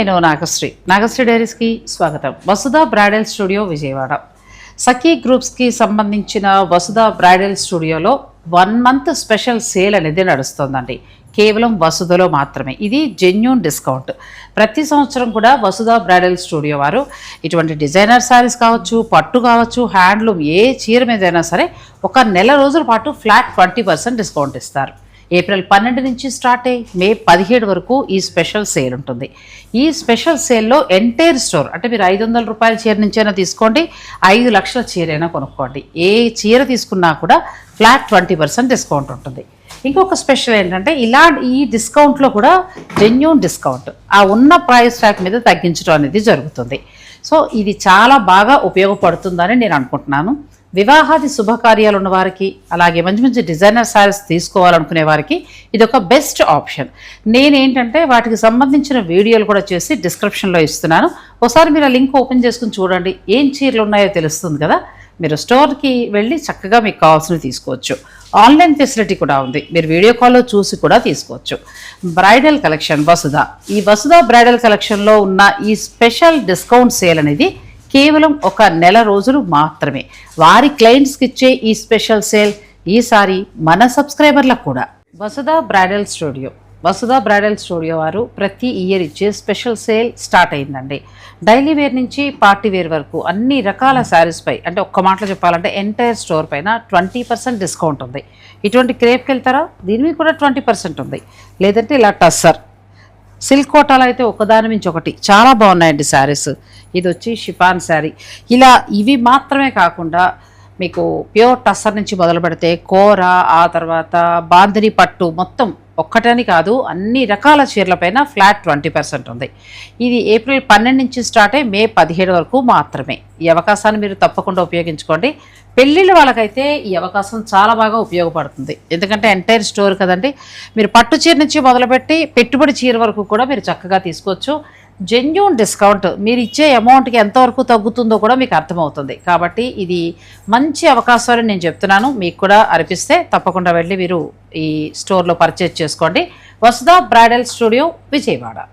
నేను నాగశ్రీ. నాగశ్రీ డైరీస్కి స్వాగతం. Vasudha bridal studio Vijayawada. సఖీ గ్రూప్స్కి సంబంధించిన వసుధ బ్రైడల్ స్టూడియోలో వన్ మంత్ స్పెషల్ సేల్ అనేది నడుస్తుందండి. కేవలం వసుధలో మాత్రమే. ఇది జెన్యున్ డిస్కౌంట్. ప్రతి సంవత్సరం కూడా వసుధ బ్రైడల్ స్టూడియో వారు ఇటువంటి డిజైనర్ శారీస్ కావచ్చు పట్టు కావచ్చు హ్యాండ్లూమ్ ఏ చీర మీదైనా సరే ఒక నెల రోజుల పాటు ఫ్లాట్ ట్వంటీ పర్సెంట్ డిస్కౌంట్ ఇస్తారు. ఏప్రిల్ పన్నెండు నుంచి స్టార్ట్ అయ్యి మే పదిహేడు వరకు ఈ స్పెషల్ సేల్ ఉంటుంది. ఈ స్పెషల్ సేల్లో ఎంటైర్ స్టోర్ అంటే మీరు ఐదు వందల రూపాయల చీర నుంచైనా తీసుకోండి ఐదు లక్షల చీరైనా కొనుక్కోండి. ఏ చీర తీసుకున్నా కూడా ఫ్లాట్ ట్వంటీ పర్సెంట్ డిస్కౌంట్ ఉంటుంది. ఇంకొక స్పెషల్ ఏంటంటే ఇలా ఈ డిస్కౌంట్లో కూడా జెన్యున్ డిస్కౌంట్ ఆ ఉన్న ప్రైస్ ట్యాక్ మీద తగ్గించడం అనేది జరుగుతుంది. సో ఇది చాలా బాగా ఉపయోగపడుతుందని నేను అనుకుంటున్నాను. వివాహాది శుభకార్యాలు ఉన్న వారికి అలాగే మంచి మంచి డిజైనర్ శారీస్ తీసుకోవాలనుకునే వారికి ఇది ఒక బెస్ట్ ఆప్షన్. నేనేంటంటే వాటికి సంబంధించిన వీడియోలు కూడా చేసి డిస్క్రిప్షన్లో ఇస్తున్నాను. ఒకసారి మీరు ఆ లింక్ ఓపెన్ చేసుకుని చూడండి. ఏం చీరలు ఉన్నాయో తెలుస్తుంది కదా? మీరు స్టోర్కి వెళ్ళి చక్కగా మీకు కావాల్సినవి తీసుకోవచ్చు. ఆన్లైన్ ఫెసిలిటీ కూడా ఉంది. మీరు వీడియో కాల్లో చూసి కూడా తీసుకోవచ్చు. Bridal collection Vasudha. ఈ వసుధ బ్రైడల్ కలెక్షన్లో ఉన్న ఈ స్పెషల్ డిస్కౌంట్ సేల్ అనేది కేవలం ఒక నెల రోజులు మాత్రమే. వారి క్లయింట్స్కి ఇచ్చే ఈ స్పెషల్ సేల్ ఈసారి మన సబ్స్క్రైబర్లకు కూడా. Vasudha bridal studio Vasudha bridal studio వారు ప్రతి ఇయర్ ఇచ్చే స్పెషల్ సేల్ స్టార్ట్ అయిందండి. డైలీ వేర్ నుంచి పార్టీ వేర్ వరకు అన్ని రకాల శారీస్ పై అంటే ఒక్క మాటలో చెప్పాలంటే ఎంటైర్ స్టోర్ పైన ట్వంటీ పర్సెంట్ డిస్కౌంట్ ఉంది. ఇటువంటి క్రేప్కి వెళ్తారా? దీని మీద కూడా ట్వంటీ పర్సెంట్ ఉంది. లేదంటే ఇలా టస్సర్ సిల్క్ కోటాలు అయితే ఒకదాని మించి ఒకటి. చాలా బాగున్నాయండి శారీస్. ఇది వచ్చి షిఫాన్ శారీ. ఇలా ఇవి మాత్రమే కాకుండా మీకు ప్యూర్ టస్సర్ నుంచి మొదలు పెడితే కూర ఆ తర్వాత బాందిని పట్టు మొత్తం ఒక్కటని కాదు అన్ని రకాల చీరలపైన ఫ్లాట్ ట్వంటీ పర్సెంట్ ఉంది. ఇది ఏప్రిల్ పన్నెండు నుంచి స్టార్ట్ అయ్యి మే పదిహేడు వరకు మాత్రమే. ఈ అవకాశాన్ని మీరు తప్పకుండా ఉపయోగించుకోండి. పెళ్ళిళ్ళ వాళ్ళకైతే ఈ అవకాశం చాలా బాగా ఉపయోగపడుతుంది. ఎందుకంటే ఎంటైర్ స్టోర్ కదండి. మీరు పట్టు చీర నుంచి మొదలుపెట్టి పెట్టుబడి చీర వరకు కూడా మీరు చక్కగా తీసుకోవచ్చు. జెన్యున్ డిస్కౌంట్ మీరు ఇచ్చే అమౌంట్కి ఎంతవరకు తగ్గుతుందో కూడా మీకు అర్థమవుతుంది. కాబట్టి ఇది మంచి అవకాశాలు నేను చెప్తున్నాను. మీకు కూడా అనిపిస్తే తప్పకుండా వెళ్ళి మీరు ఈ స్టోర్లో పర్చేజ్ చేసుకోండి. Vasudha bridal studio Vijayawada.